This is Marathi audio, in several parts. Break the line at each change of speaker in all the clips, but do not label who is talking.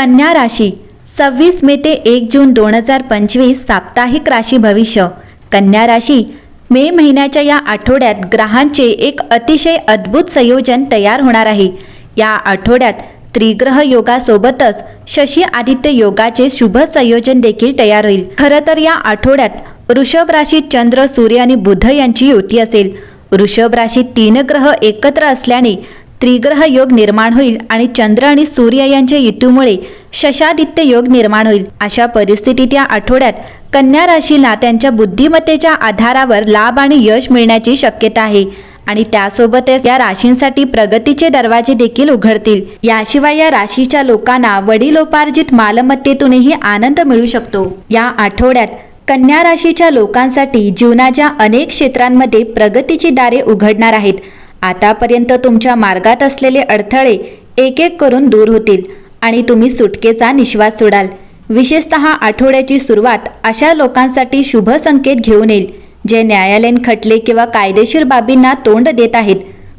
कन्या राशी सव्वीस मे ते एक जून दोन हजार पंचवीस साप्ताहिक राशी भविष्य. कन्या राशी मे महिन्याच्या या आठवड्यात ग्रहांचे एक अतिशय अद्भुत संयोजन तयार होणार आहे. या आठवड्यात त्रिग्रह योगासोबतच शशी आदित्य योगाचे शुभ संयोजन देखील तयार होईल. खरं तर या आठवड्यात वृषभ राशीत चंद्र सूर्य आणि बुध यांची युती असेल. वृषभ राशीत तीन ग्रह एकत्र असल्याने त्रिग्रह योग निर्माण होईल आणि चंद्र आणि सूर्य यांच्या युतीमुळे शशादित्य योग निर्माण होईल. अशा परिस्थितीत या आठवड्यात कन्या राशीला त्यांच्या बुद्धिमत्तेच्या आधारावर लाभ आणि यश मिळण्याची शक्यता आहे आणि त्यासोबतच या राशींसाठी प्रगतीचे दरवाजे देखील उघडतील. याशिवाय या राशीच्या लोकांना वडिलोपार्जित मालमत्तेतूनही आनंद मिळू शकतो. या आठवड्यात कन्या राशीच्या लोकांसाठी जीवनाच्या अनेक क्षेत्रांमध्ये प्रगतीची दारे उघडणार आहेत. आतापर्यंत तुमच्या मार्गात असलेले अडथळे एक एक करून दूर होतील आणि तुम्ही सुटकेचा निश्वास सोडाल. विशेषत आठवड्याची सुरुवात अशा लोकांसाठी शुभ संकेत घेऊन येईल जे न्यायालयीन खटले किंवा कायदेशीर बाबींना तोंड देत आहेत.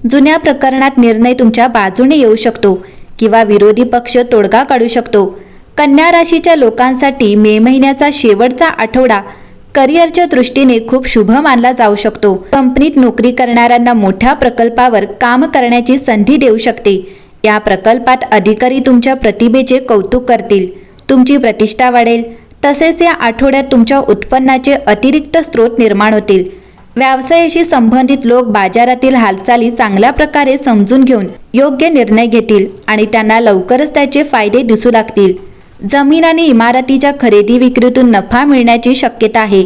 जुन्या प्रकरणात निर्णय तुमच्या बाजूने येऊ शकतो किंवा विरोधी पक्ष तोडगा काढू शकतो. कन्या राशीच्या लोकांसाठी मे महिन्याचा शेवटचा आठवडा करिअरच्या दृष्टीने खूप शुभ मानला जाऊ शकतो. कंपनीत नोकरी करणाऱ्यांना मोठ्या प्रकल्पावर काम करण्याची संधी देऊ शकते. या प्रकल्पात अधिकारी तुमच्या प्रतिभेचे कौतुक करतील. तुमची प्रतिष्ठा वाढेल. तसेच या आठवड्यात तुमच्या उत्पन्नाचे अतिरिक्त स्रोत निर्माण होतील. व्यवसायाशी संबंधित लोक बाजारातील हालचाली चांगल्या प्रकारे समजून घेऊन योग्य निर्णय घेतील आणि त्यांना लवकरच त्याचे फायदे दिसू लागतील. जमीन आणि इमारतीच्या खरेदी विक्रीतून नफा मिळण्याची शक्यता आहे.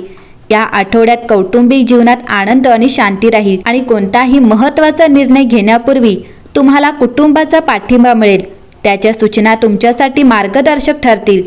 या आठवड्यात कौटुंबिक जीवनात आनंद आणि शांती राहील आणि कोणताही महत्त्वाचा निर्णय घेण्यापूर्वी तुम्हाला कुटुंबाचा पाठिंबा मिळेल. त्याच्या सूचना तुमच्यासाठी मार्गदर्शक ठरतील.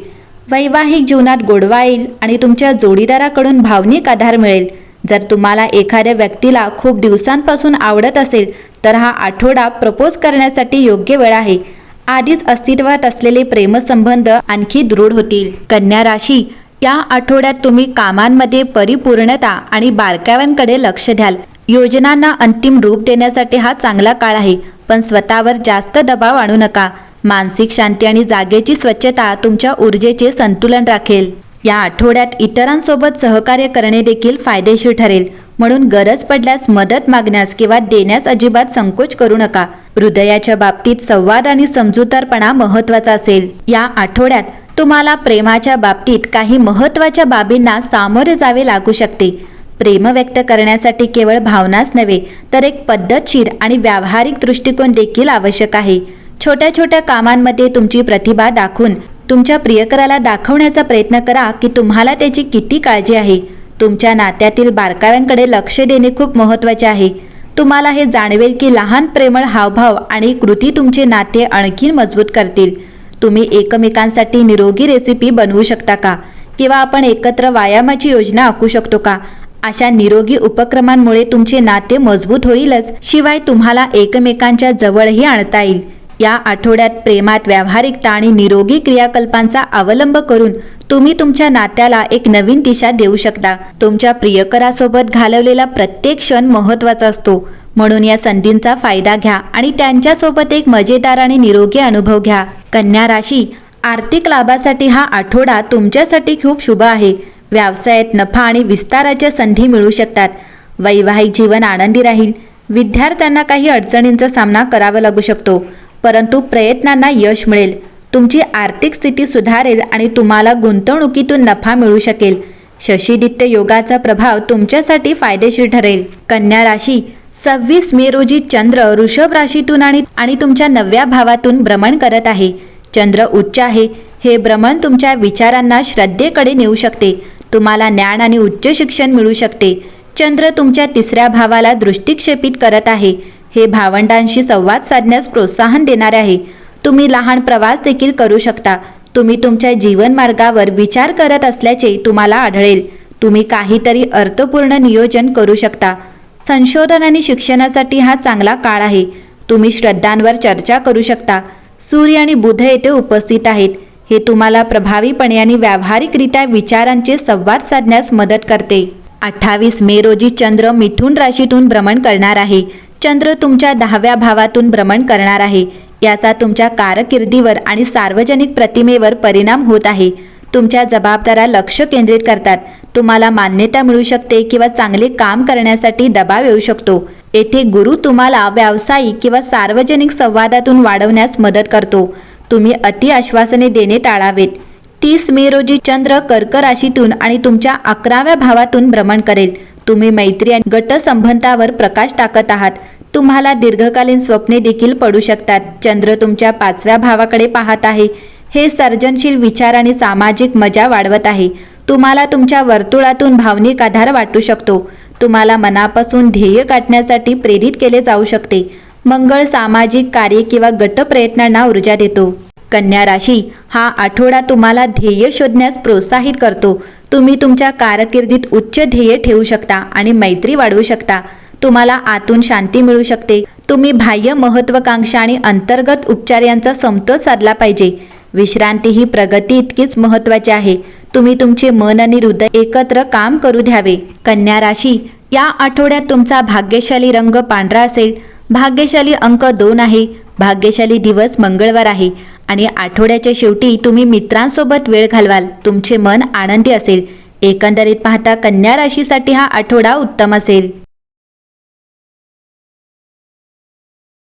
वैवाहिक जीवनात गोडवा येईल आणि तुमच्या जोडीदाराकडून भावनिक आधार मिळेल. जर तुम्हाला एखाद्या व्यक्तीला खूप दिवसांपासून आवडत असेल तर हा आठवडा प्रपोज करण्यासाठी योग्य वेळ आहे. आधीच अस्तित्वात असलेले प्रेमसंबंध आणखी दृढ होतील. कन्या राशी या आठवड्यात तुम्ही कामांमध्ये परिपूर्णता आणि बारकाव्यांकडे लक्ष द्याल. योजनांना अंतिम रूप देण्यासाठी हा चांगला काळ आहे पण स्वतःवर जास्त दबाव आणू नका. मानसिक शांती आणि जागेची स्वच्छता तुमच्या ऊर्जेचे संतुलन राखेल. या आठवड्यात इतरांसोबत सहकार्य करणे देखील फायदेशीर ठरेल. म्हणून गरज पडल्यास मदत मागण्यास किंवा देण्यास अजिबात संकोच करू नका. हृदयाच्या बाबतीत संवाद आणि समजूतदारपणा महत्त्वाचा असेल. या आठवड्यात तुम्हाला प्रेमाच्या बाबतीत काही महत्त्वाच्या बाबींना सामोरे जावे लागू शकते. प्रेम व्यक्त करण्यासाठी केवळ भावनाच नव्हे तर एक पद्धतशीर आणि व्यावहारिक दृष्टिकोन देखील आवश्यक आहे. छोट्या छोट्या कामांमध्ये तुमची प्रतिभा दाखवून तुमच्या प्रियकराला दाखवण्याचा प्रयत्न करा की तुम्हाला त्याची किती काळजी आहे. तुमच्या नात्यातील बारकाव्यांकडे लक्ष देणे खूप महत्त्वाचे आहे. तुम्हाला हे जाणवेल की लहान प्रेमळ हावभाव आणि कृती तुमचे नाते आणखीन मजबूत करतील. तुम्ही एकमेकांसाठी निरोगी रेसिपी बनवू शकता का? किंवा आपण एकत्र व्यायामाची योजना आखू शकतो का? अशा निरोगी उपक्रमांमुळे तुमचे नाते मजबूत होईलच. शिवाय तुम्हाला एकमेकांच्या जवळही आणता येईल. या आठवड्यात प्रेमात व्यावहारिकता आणि निरोगी क्रियाकल्पांचा अवलंब करून तुम्ही तुमच्या नात्याला एक नवीन दिशा देऊ शकता. तुमच्या प्रियकरासोबत घालवलेला प्रत्येक क्षण महत्त्वाचा असतो. म्हणून या संधींचा फायदा घ्या आणि त्यांच्यासोबत एक मजेदार आणि निरोगी अनुभव घ्या. कन्या राशी आर्थिक लाभासाठी हा आठवडा तुमच्यासाठी खूप शुभ आहे. व्यवसायात नफा आणि विस्ताराच्या संधी मिळू शकतात. वैवाहिक जीवन आनंदी राहील. विद्यार्थ्यांना काही अडचणींचा सामना करावा लागू शकतो. परंतु प्रयत्नांना यश मिळेल. तुमची आर्थिक स्थिती सुधारेल आणि तुम्हाला गुंतवणुकीतून नफा मिळू शकेल. शशीदित्य योगाचा प्रभाव तुमच्यासाठी फायदेशीर ठरेल. कन्या राशी सव्वीस मे रोजी चंद्र वृषभ राशीतून आणि आणि तुमच्या नव्या भावातून भ्रमण करत आहे. चंद्र उच्च आहे. हे भ्रमण तुमच्या विचारांना श्रद्धेकडे नेऊ शकते. तुम्हाला ज्ञान आणि उच्च शिक्षण मिळू शकते. चंद्र तुमच्या तिसऱ्या भावाला दृष्टिक्षेपित करत आहे. हे भावंडांशी संवाद साधण्यास प्रोत्साहन देणारे आहे. तुम्ही लहान प्रवास देखील करू शकता. तुम्ही तुमच्या जीवन मार्गावर विचार करत असल्याचे तुम्हाला आढळेल. तुम्ही काहीतरी अर्थपूर्ण नियोजन करू शकता. संशोधन आणि शिक्षणासाठी हा चांगला काळ आहे. तुम्ही श्रद्धांवर चर्चा करू शकता. सूर्य आणि बुध येथे उपस्थित आहेत. हे तुम्हाला प्रभावीपणे आणि व्यावहारिकरित्या विचारांचे संवाद साधण्यास मदत करते. अठ्ठावीस मे रोजी चंद्र मिथुन राशीतून भ्रमण करणार आहे. चंद्र तुमच्या दहाव्या भावातून भ्रमण करणार आहे. याचा तुमच्या कारकिर्दीवर आणि सार्वजनिक प्रतिमेवर परिणाम होत आहे. तुमच्या जबाबदाऱ्या लक्ष केंद्रित करतात. तुम्हाला मान्यता मिळू शकते किंवा चांगले काम करण्यासाठी दबाव येऊ शकतो. येथे गुरु तुम्हाला व्यावसायिक किंवा सार्वजनिक संवादातून वाढवण्यास मदत करतो. तुम्ही अति आश्वासने देणे टाळावेत. तीस मे रोजी चंद्र कर्क राशीतून आणि तुमच्या अकराव्या भावातून भ्रमण करेल. तुम्ही मैत्री आणि गटसंबंधावर प्रकाश टाकत आहात. तुम्हाला दीर्घकालीन स्वप्ने देखील पडू शकतात. चंद्र तुमच्या पाचव्या भावाकडे पाहत आहे. हे सर्जनशील विचार आणि सामाजिक मजा वाढवत आहे. तुम्हाला तुमच्या वर्तुळातून भावनिक आधार वाटू शकतो. तुम्हाला मनापासून ध्येय गाठण्यासाठी प्रेरित केले जाऊ शकते. मंगळ सामाजिक कार्य किंवा गट प्रयत्नांना ऊर्जा देतो. कन्या राशी हा आठवडा तुम्हाला ध्येय शोधण्यास प्रोत्साहित करतो. तुम्ही तुमच्या कारकिर्दीत उच्च ध्येय ठेवू शकता आणि मैत्री वाढवू शकता. तुम्हाला आतून शांती मिळू शकते. तुम्ही बाह्य महत्वाकांक्षा आणि अंतर्गत उपचार यांचा समतोल साधला पाहिजे. विश्रांती ही प्रगती इतकीच महत्वाची आहे. तुम्ही तुमचे मन आणि हृदय एकत्र काम करू द्यावे. कन्या राशी या आठवड्यात तुमचा भाग्यशाली रंग पांढरा असेल. भाग्यशाली अंक दोन आहे. भाग्यशाली दिवस मंगळवार आहे. आणि आठवड्याच्या शेवटी तुम्ही मित्रांसोबत वेळ घालवाल. तुमचे मन आनंदी असेल. एकंदरीत पाहता कन्या राशीसाठी हा आठवडा उत्तम असेल.